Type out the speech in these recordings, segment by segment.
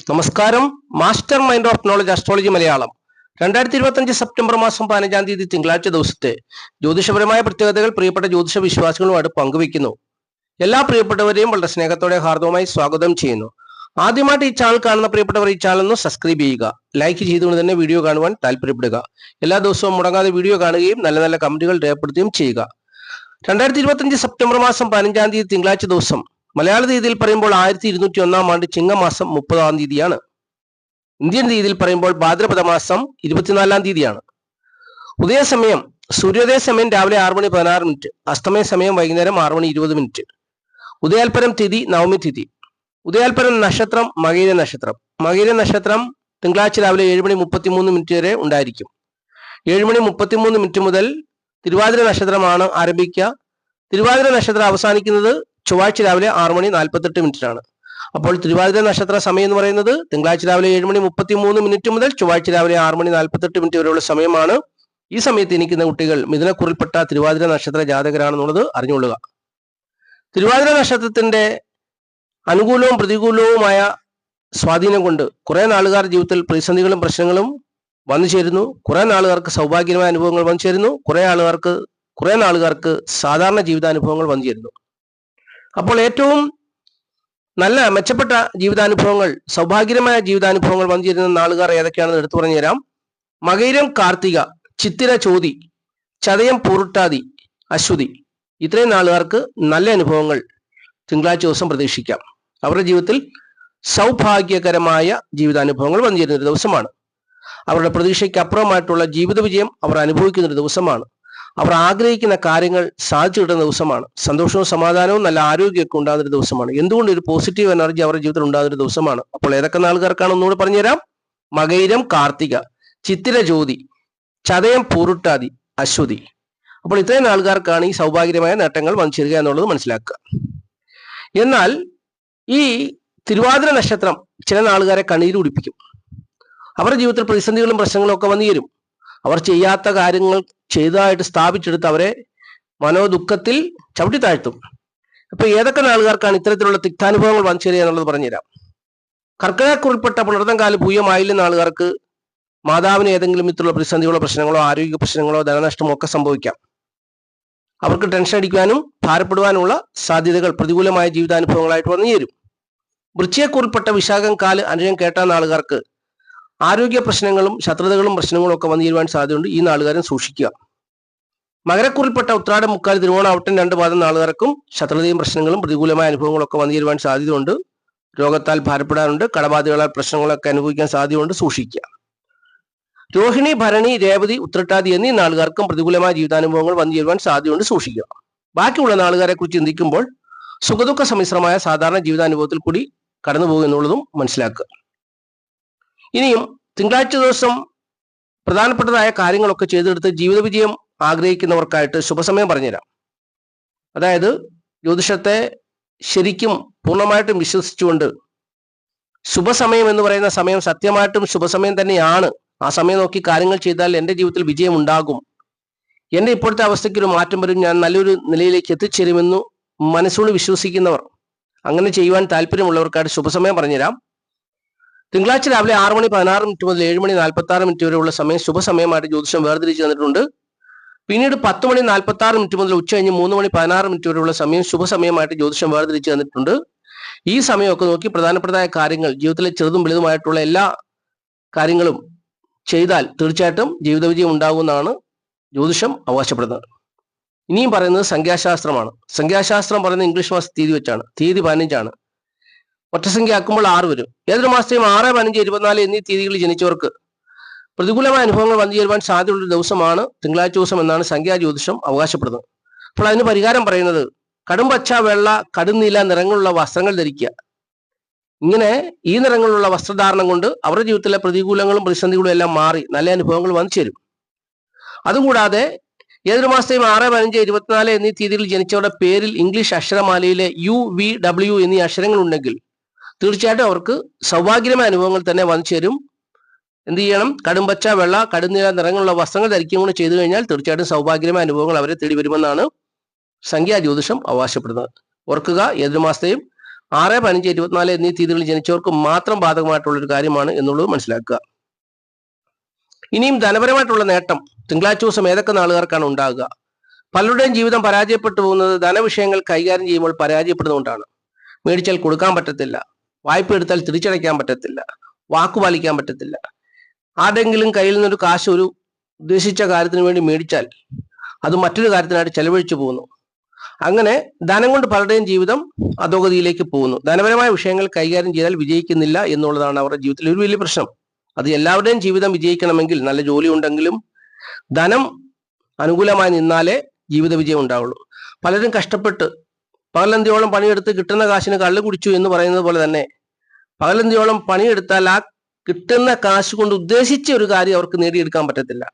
നമസ്കാരം. Master mind of knowledge astrology Malayalam രണ്ടായിരത്തി ഇരുപത്തഞ്ച് സെപ്റ്റംബർ മാസം പതിനഞ്ചാം തീയതി തിങ്കളാഴ്ച ദിവസത്തെ ജ്യോതിഷപരമായ പ്രത്യേകതകൾ പ്രിയപ്പെട്ട ജ്യോതിഷ വിശ്വാസികളുമായിട്ട് പങ്കുവയ്ക്കുന്നു. എല്ലാ പ്രിയപ്പെട്ടവരെയും വളരെ സ്നേഹത്തോടെ ഹാർദവമായി സ്വാഗതം ചെയ്യുന്നു. ആദ്യമായിട്ട് ഈ ചാനൽ കാണുന്ന പ്രിയപ്പെട്ടവർ ഈ ചാനൽ ഒന്ന് സബ്സ്ക്രൈബ് ചെയ്യുക. ലൈക്ക് ചെയ്തുകൊണ്ട് തന്നെ വീഡിയോ കാണുവാൻ താല്പര്യപ്പെടുക. എല്ലാ ദിവസവും മുടങ്ങാതെ വീഡിയോ കാണുകയും നല്ല നല്ല കമന്റുകൾ രേഖപ്പെടുത്തുകയും ചെയ്യുക. രണ്ടായിരത്തി ഇരുപത്തഞ്ച് സെപ്റ്റംബർ മാസം പതിനഞ്ചാം തീയതി തിങ്കളാഴ്ച ദിവസം മലയാള രീതിയിൽ പറയുമ്പോൾ ആയിരത്തി ഇരുന്നൂറ്റി ഒന്നാം ആണ്ട് ചിങ്ങമാസം മുപ്പതാം തീയതിയാണ്. ഇന്ത്യൻ രീതിയിൽ പറയുമ്പോൾ ഭാദ്രപദ മാസം ഇരുപത്തിനാലാം തീയതിയാണ്. ഉദയസമയം സൂര്യോദയ സമയം രാവിലെ ആറ് മണി പതിനാറ് മിനിറ്റ് അസ്തമയ സമയം വൈകുന്നേരം ആറ് മണി ഇരുപത് മിനിറ്റ്. ഉദയാൽപരം തിഥി നവമി തിഥി. ഉദയാൽപരം നക്ഷത്രം മകീര നക്ഷത്രം. മകീര നക്ഷത്രം തിങ്കളാഴ്ച രാവിലെ ഏഴ് മണി മുപ്പത്തിമൂന്ന് മിനിറ്റ് വരെ ഉണ്ടായിരിക്കും. ഏഴ് മണി മുപ്പത്തിമൂന്ന് മിനിറ്റ് മുതൽ തിരുവാതിര നക്ഷത്രമാണ് ആരംഭിക്കുക. തിരുവാതിര നക്ഷത്രം അവസാനിക്കുന്നത് ചൊവ്വാഴ്ച രാവിലെ ആറ് മണി നാൽപ്പത്തെട്ട് മിനിറ്റിലാണ് അപ്പോൾ തിരുവാതിര നക്ഷത്ര സമയം എന്ന് പറയുന്നത് തിങ്കളാഴ്ച രാവിലെ ഏഴ് മണി മുപ്പത്തി മൂന്ന് മിനിറ്റ് മുതൽ ചൊവ്വാഴ്ച രാവിലെ ആറ് മണി നാൽപ്പത്തെട്ട് മിനിറ്റ് വരെയുള്ള സമയമാണ് ഈ സമയത്ത് എനിക്കുന്ന കുട്ടികൾ മിഥുനക്കുറിൽപ്പെട്ട തിരുവാതിര നക്ഷത്ര ജാതകരാണെന്നുള്ളത് അറിഞ്ഞുകൊള്ളുക. തിരുവാതിര നക്ഷത്രത്തിന്റെ അനുകൂലവും പ്രതികൂലവുമായ സ്വാധീനം കൊണ്ട് കുറെ നാളുകാർ ജീവിതത്തിൽ പ്രതിസന്ധികളും പ്രശ്നങ്ങളും വന്നു ചേരുന്നു. കുറെ നാളുകാർക്ക് സൗഭാഗ്യമായ അനുഭവങ്ങൾ വന്നു ചേരുന്നു. കുറെ ആളുകാർക്ക് കുറെ നാളുകാർക്ക് സാധാരണ ജീവിതാനുഭവങ്ങൾ വന്നു ചേരുന്നു. അപ്പോൾ ഏറ്റവും നല്ല മെച്ചപ്പെട്ട ജീവിതാനുഭവങ്ങൾ സൗഭാഗ്യമായ ജീവിതാനുഭവങ്ങൾ വന്നു ചേരുന്ന നാളുകാർ ഏതൊക്കെയാണെന്ന് എടുത്തു പറഞ്ഞു തരാം. മകൈരം കാർത്തിക ചിത്തിര ചോതി ചതയം പൊറുട്ടാതി അശ്വതി. ഇത്രയും നാളുകാർക്ക് നല്ല അനുഭവങ്ങൾ തിങ്കളാഴ്ച ദിവസം പ്രതീക്ഷിക്കാം. അവരുടെ ജീവിതത്തിൽ സൗഭാഗ്യകരമായ ജീവിതാനുഭവങ്ങൾ വന്നു ചേരുന്ന ഒരു ദിവസമാണ്. അവരുടെ പ്രതീക്ഷയ്ക്ക് അപ്പുറമായിട്ടുള്ള ജീവിത വിജയം അവർ അനുഭവിക്കുന്ന ഒരു ദിവസമാണ്. അവർ ആഗ്രഹിക്കുന്ന കാര്യങ്ങൾ സാധിച്ചു കിട്ടുന്ന ദിവസമാണ്. സന്തോഷവും സമാധാനവും നല്ല ആരോഗ്യമൊക്കെ ഉണ്ടാകുന്ന ഒരു ദിവസമാണ്. എന്തുകൊണ്ട് ഒരു പോസിറ്റീവ് എനർജി അവരുടെ ജീവിതത്തിൽ ഉണ്ടാകുന്ന ഒരു ദിവസമാണ്? അപ്പോൾ ഏതൊക്കെ നാളുകാർക്കാണ് ഒന്നുകൂടെ പറഞ്ഞുതരാം മകൈരം കാർത്തിക ചിത്തിര ജ്യോതി ചതയം പൂരുട്ടാതി അശ്വതി. അപ്പോൾ ഇത്രയും ആൾക്കാർക്കാണ് ഈ സൗഭാഗ്യമായ നേട്ടങ്ങൾ വന്നു ചേരുക എന്നുള്ളത് മനസ്സിലാക്കുക. എന്നാൽ ഈ തിരുവാതിര നക്ഷത്രം ചില നാളുകാരെ കണ്ണീര് കുടിപ്പിക്കും. അവരുടെ ജീവിതത്തിൽ പ്രതിസന്ധികളും പ്രശ്നങ്ങളും ഒക്കെ വന്നു ചേരും. അവർ ചെയ്യാത്ത കാര്യങ്ങൾ ചെയ്തതായിട്ട് സ്ഥാപിച്ചെടുത്ത് അവരെ മനോദുഃഖത്തിൽ ചവിട്ടി താഴ്ത്തും. അപ്പൊ ഏതൊക്കെ നാളുകാർക്കാണ് ഇത്തരത്തിലുള്ള തിക്താനുഭവങ്ങൾ വന്നു ചേരുക എന്നുള്ളത് പറഞ്ഞുതരാം. കർക്കിടക്കുൾപ്പെട്ട പുണർത്തം കാല ഭൂയമായില്ലെന്ന ആളുകാർക്ക് മാതാവിന് ഏതെങ്കിലും വിധത്തിലുള്ള പ്രതിസന്ധികളോ പ്രശ്നങ്ങളോ ആരോഗ്യ പ്രശ്നങ്ങളോ ധനനഷ്ടമോ ഒക്കെ സംഭവിക്കാം. അവർക്ക് ടെൻഷൻ അടിക്കുവാനും ഭാരപ്പെടുവാനുമുള്ള സാധ്യതകൾ പ്രതികൂലമായ ജീവിതാനുഭവങ്ങളായിട്ട് വന്നു ചേരും. വൃച്ചയെക്കുറിൽപ്പെട്ട വിശാഖം കാൽ അനുജം കേട്ടാൽ നാളുകാർക്ക് ആരോഗ്യ പ്രശ്നങ്ങളും ശത്രുതകളും പ്രശ്നങ്ങളും ഒക്കെ വന്നു തീരുവാൻ സാധ്യതയുണ്ട്. ഈ നാളുകാരൻ സൂക്ഷിക്കുക. മകരക്കുറിൽപ്പെട്ട ഉത്രാട മുക്കാൽ തിരുവോണാവട്ടം രണ്ട് പാദം നാളുകാർക്കും ശത്രുതയും പ്രശ്നങ്ങളും പ്രതികൂലമായ അനുഭവങ്ങളും ഒക്കെ വന്നു തീരുവാൻ സാധ്യതയുണ്ട്. രോഗത്താൽ ഭാരപ്പെടാറുണ്ട്. കടബാധകളാൽ പ്രശ്നങ്ങളൊക്കെ അനുഭവിക്കാൻ സാധ്യതയുണ്ട്. സൂക്ഷിക്കുക. രോഹിണി ഭരണി രേവതി ഉത്രട്ടാതി എന്നീ നാളുകാർക്കും പ്രതികൂലമായ ജീവിതാനുഭവങ്ങൾ വന്നു ചേരുവാൻ സാധ്യതയുണ്ട്. സൂക്ഷിക്കുക. ബാക്കിയുള്ള നാളുകാരെ കുറിച്ച് ചിന്തിക്കുമ്പോൾ സുഖദുഃഖ സമ്മിശ്രമായ സാധാരണ ജീവിതാനുഭവത്തിൽ കൂടി കടന്നു പോകും എന്നുള്ളതും മനസ്സിലാക്കുക. ഇനിയും തിങ്കളാഴ്ച ദിവസം പ്രധാനപ്പെട്ടതായ കാര്യങ്ങളൊക്കെ ചെയ്തെടുത്ത് ജീവിത വിജയം ആഗ്രഹിക്കുന്നവർക്കായിട്ട് ശുഭസമയം പറഞ്ഞുതരാം. അതായത് ജ്യോതിഷത്തെ ശരിക്കും പൂർണമായിട്ടും വിശ്വസിച്ചുകൊണ്ട് ശുഭസമയം എന്ന് പറയുന്ന സമയം സത്യമായിട്ടും ശുഭസമയം തന്നെയാണ്. ആ സമയം നോക്കി കാര്യങ്ങൾ ചെയ്താൽ എന്റെ ജീവിതത്തിൽ വിജയം ഉണ്ടാകും എന്റെ ഇപ്പോഴത്തെ അവസ്ഥയ്ക്ക് ഒരു മാറ്റം വരും. ഞാൻ നല്ലൊരു നിലയിലേക്ക് എത്തിച്ചേരുമെന്നു മനസ്സുകൊണ്ട് വിശ്വസിക്കുന്നവർ അങ്ങനെ ചെയ്യുവാൻ താല്പര്യമുള്ളവർക്കായിട്ട് ശുഭസമയം പറഞ്ഞുതരാം. തിങ്കളാഴ്ച രാവിലെ ആറ് മണി പതിനാറ് മിനിറ്റ് മുതൽ ഏഴ് മണി നാൽപ്പത്തി ആറ് മിനിറ്റ് വരെയുള്ള സമയം ശുഭസമയമായിട്ട് ജ്യോതിഷം വേർതിരിച്ച് തന്നിട്ടുണ്ട്. പിന്നീട് പത്ത് മണി നാൽപ്പത്തി ആറ് മിനിറ്റ് മുതൽ ഉച്ച കഴിഞ്ഞ് മൂന്ന് മണി പതിനാറ് മിനിറ്റ് വരെയുള്ള സമയം ശുഭസമയമായിട്ട് ജ്യോതിഷം വേർതിരിച്ച് തന്നിട്ടുണ്ട്. ഈ സമയമൊക്കെ നോക്കി പ്രധാനപ്പെട്ടതായ കാര്യങ്ങൾ ജീവിതത്തിലെ ചെറുതും വലുതുമായിട്ടുള്ള എല്ലാ കാര്യങ്ങളും ചെയ്താൽ തീർച്ചയായിട്ടും ജീവിത വിജയം ഉണ്ടാകുമെന്നാണ് ജ്യോതിഷം അവകാശപ്പെടുന്നത്. ഇനിയും പറയുന്നത് സംഖ്യാശാസ്ത്രമാണ്. സംഖ്യാശാസ്ത്രം പറയുന്നത് ഇംഗ്ലീഷ് മാസ തീയതി വെച്ചാണ്. തീയതി പതിനഞ്ചാണ്. ഒറ്റസംഖ്യ ആക്കുമ്പോൾ ആറ് വരും. ഏതൊരു മാസത്തെയും ആറ് പതിനഞ്ച് ഇരുപത്തിനാല് എന്നീ തീയതികളിൽ ജനിച്ചവർക്ക് പ്രതികൂലമായ അനുഭവങ്ങൾ വന്നു ചേരുവാൻ സാധ്യതയുള്ള ദിവസമാണ് തിങ്കളാഴ്ച ദിവസം എന്നാണ് സംഖ്യാ ജ്യോതിഷം അവകാശപ്പെടുന്നത്. അപ്പോൾ അതിന് പരിഹാരം പറയുന്നത് കടും പച്ച വെള്ള കടും നീല നിറങ്ങളുള്ള വസ്ത്രങ്ങൾ ധരിക്കുക. ഇങ്ങനെ ഈ നിറങ്ങളുള്ള വസ്ത്രധാരണം കൊണ്ട് അവരുടെ ജീവിതത്തിലെ പ്രതികൂലങ്ങളും പ്രതിസന്ധികളും എല്ലാം മാറി നല്ല അനുഭവങ്ങൾ വന്നു ചേരും. അതുകൂടാതെ ഏതൊരു മാസത്തെയും ആറ് പതിനഞ്ച് ഇരുപത്തിനാല് എന്നീ തീയതികളിൽ ജനിച്ചവരുടെ പേരിൽ ഇംഗ്ലീഷ് അക്ഷരമാലയിലെ യു വി ഡബ്ല്യു എന്നീ അക്ഷരങ്ങൾ ഉണ്ടെങ്കിൽ തീർച്ചയായിട്ടും അവർക്ക് സൗഭാഗ്യമായ അനുഭവങ്ങൾ തന്നെ വന്നു ചേരും. എന്ത് ചെയ്യണം? കടുംപച്ച വെള്ള കടുന്നീല നിറങ്ങളുള്ള വസ്ത്രങ്ങൾ ധരിക്കുകയും കൂടെ ചെയ്തു കഴിഞ്ഞാൽ തീർച്ചയായിട്ടും സൗഭാഗ്യമായ അനുഭവങ്ങൾ അവരെ തേടി വരുമെന്നാണ് സംഖ്യാ ജ്യോതിഷം അവകാശപ്പെടുന്നത്. ഓർക്കുക ഏതൊരു മാസത്തെയും ആറ് പതിനഞ്ച് ഇരുപത്തിനാല് എന്നീ തീയതികളിൽ ജനിച്ചവർക്ക് മാത്രം ബാധകമായിട്ടുള്ള ഒരു കാര്യമാണ് എന്നുള്ളത് മനസ്സിലാക്കുക. ഇനിയും ധനപരമായിട്ടുള്ള നേട്ടം തിങ്കളാഴ്ച ദിവസം ഏതൊക്കെ നാളുകാർക്കാണ് ഉണ്ടാകുക? പലരുടെയും ജീവിതം പരാജയപ്പെട്ടു പോകുന്നത് ധനവിഷയങ്ങൾ കൈകാര്യം ചെയ്യുമ്പോൾ പരാജയപ്പെടുന്നതുകൊണ്ടാണ്. മേടിച്ചാൽ കൊടുക്കാൻ പറ്റത്തില്ല. വായ്പ എടുത്താൽ തിരിച്ചടയ്ക്കാൻ പറ്റത്തില്ല. വാക്കു പാലിക്കാൻ പറ്റത്തില്ല. ആരുടെങ്കിലും കയ്യിൽ നിന്നൊരു കാശ് ഒരു ഉദ്ദേശിച്ച കാര്യത്തിന് വേണ്ടി മേടിച്ചാൽ അത് മറ്റൊരു കാര്യത്തിനായിട്ട് ചെലവഴിച്ചു പോകുന്നു. അങ്ങനെ ധനം കൊണ്ട് പലരുടെയും ജീവിതം അധോഗതിയിലേക്ക് പോകുന്നു. ധനപരമായ വിഷയങ്ങൾ കൈകാര്യം ചെയ്താൽ വിജയിക്കുന്നില്ല എന്നുള്ളതാണ് അവരുടെ ജീവിതത്തിലെ ഒരു വലിയ പ്രശ്നം. അത് എല്ലാവരുടെയും ജീവിതം വിജയിക്കണമെങ്കിൽ നല്ല ജോലി ഉണ്ടെങ്കിലും ധനം അനുകൂലമായി നിന്നാലേ ജീവിത വിജയം ഉണ്ടാവുള്ളൂ. പലരും കഷ്ടപ്പെട്ട് പകലന്തിയോളം പണിയെടുത്ത് കിട്ടുന്ന കാശിന് കള്ളു കുടിച്ചു എന്ന് പറയുന്നത് പോലെ തന്നെ പകലന്തിയോളം പണിയെടുത്താൽ ആ കിട്ടുന്ന കാശ് കൊണ്ട് ഉദ്ദേശിച്ച ഒരു കാര്യം അവർക്ക് നേടിയെടുക്കാൻ പറ്റത്തില്ല.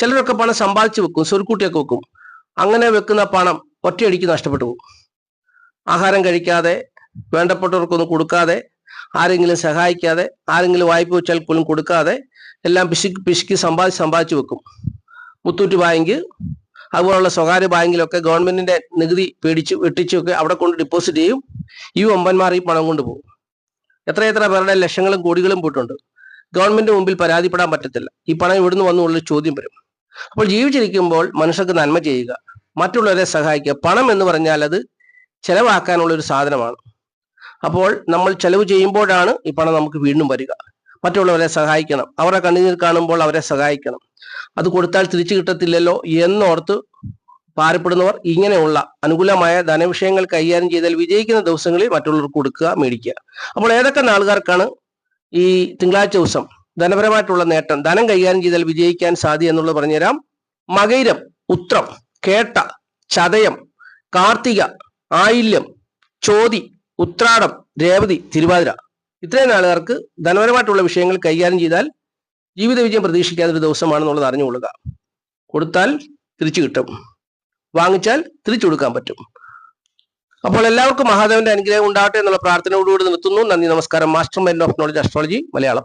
ചിലരൊക്കെ പണം സമ്പാദിച്ചു വെക്കും സ്വരുക്കൂട്ടിയൊക്കെ വെക്കും. അങ്ങനെ വെക്കുന്ന പണം ഒറ്റയടിക്ക് നഷ്ടപ്പെട്ടു പോകും. ആഹാരം കഴിക്കാതെ വേണ്ടപ്പെട്ടവർക്കൊന്നും കൊടുക്കാതെ ആരെങ്കിലും സഹായിക്കാതെ ആരെങ്കിലും വായ്പ വെച്ചാൽ പോലും കൊടുക്കാതെ എല്ലാം പിശുക്ക് പിശുക്കി സമ്പാദിച്ച് സമ്പാദിച്ചു വെക്കും. മുത്തൂറ്റ് ബാങ്ക് അതുപോലുള്ള സ്വകാര്യ ബാങ്കിലൊക്കെ ഗവൺമെന്റിന്റെ നികുതി പേടിച്ച് വെട്ടിച്ചൊക്കെ അവിടെ കൊണ്ട് ഡിപ്പോസിറ്റ് ചെയ്യും. ഈ ഒമ്പന്മാർ ഈ പണം എത്ര എത്ര പേരുടെ ലക്ഷങ്ങളും കോടികളും പോയിട്ടുണ്ട്. ഗവൺമെന്റ് മുമ്പിൽ പരാതിപ്പെടാൻ പറ്റത്തില്ല. ഈ പണം ഇവിടുന്ന് വന്നുള്ള ചോദ്യം വരും. അപ്പോൾ ജീവിച്ചിരിക്കുമ്പോൾ മനുഷ്യർക്ക് നന്മ ചെയ്യുക മറ്റുള്ളവരെ സഹായിക്കുക. പണം എന്ന് പറഞ്ഞാൽ അത് ചെലവാക്കാനുള്ള ഒരു സാധനമാണ്. അപ്പോൾ നമ്മൾ ചെലവ് ചെയ്യുമ്പോഴാണ് ഈ പണം നമുക്ക് വീണ്ടും വരിക. മറ്റുള്ളവരെ സഹായിക്കണം. അവരുടെ കണ്ണുനീർ കാണുമ്പോൾ അവരെ സഹായിക്കണം. അത് കൊടുത്താൽ തിരിച്ചു കിട്ടത്തില്ലല്ലോ എന്നോർത്ത് ഭാരപ്പെടുന്നവർ ഇങ്ങനെയുള്ള അനുകൂലമായ ധനവിഷയങ്ങൾ കൈകാര്യം ചെയ്താൽ വിജയിക്കുന്ന ദിവസങ്ങളിൽ മറ്റുള്ളവർക്ക് കൊടുക്കുക മേടിക്കുക. അപ്പോൾ ഏതൊക്കെ നാളുകാർക്കാണ് ഈ തിങ്കളാഴ്ച ദിവസം ധനപരമായിട്ടുള്ള നേട്ടം? ധനം കൈകാര്യം ചെയ്താൽ വിജയിക്കാൻ സാധ്യത എന്നുള്ളത് പറഞ്ഞുതരാം. മകൈരം ഉത്രം കേട്ട ചതയം കാർത്തിക ആയില്യം ചോതി ഉത്രാടം രേവതി തിരുവാതിര. ഇത്രയും നാളുകാർക്ക് ധനപരമായിട്ടുള്ള വിഷയങ്ങൾ കൈകാര്യം ചെയ്താൽ ജീവിത വിജയം പ്രതീക്ഷിക്കാത്ത ഒരു ദിവസമാണെന്നുള്ളത് അറിഞ്ഞുകൊള്ളുക. കൊടുത്താൽ തിരിച്ചു കിട്ടും. വാങ്ങിച്ചാൽ തിരിച്ചു കൊടുക്കാൻ പറ്റും. അപ്പോൾ എല്ലാവർക്കും മഹാദേവന്റെ അനുഗ്രഹം ഉണ്ടാകട്ടെ എന്നുള്ള പ്രാർത്ഥനയോടുകൂടി നിർത്തുന്നു. നന്ദി നമസ്കാരം. Master mind of knowledge astrology Malayalam.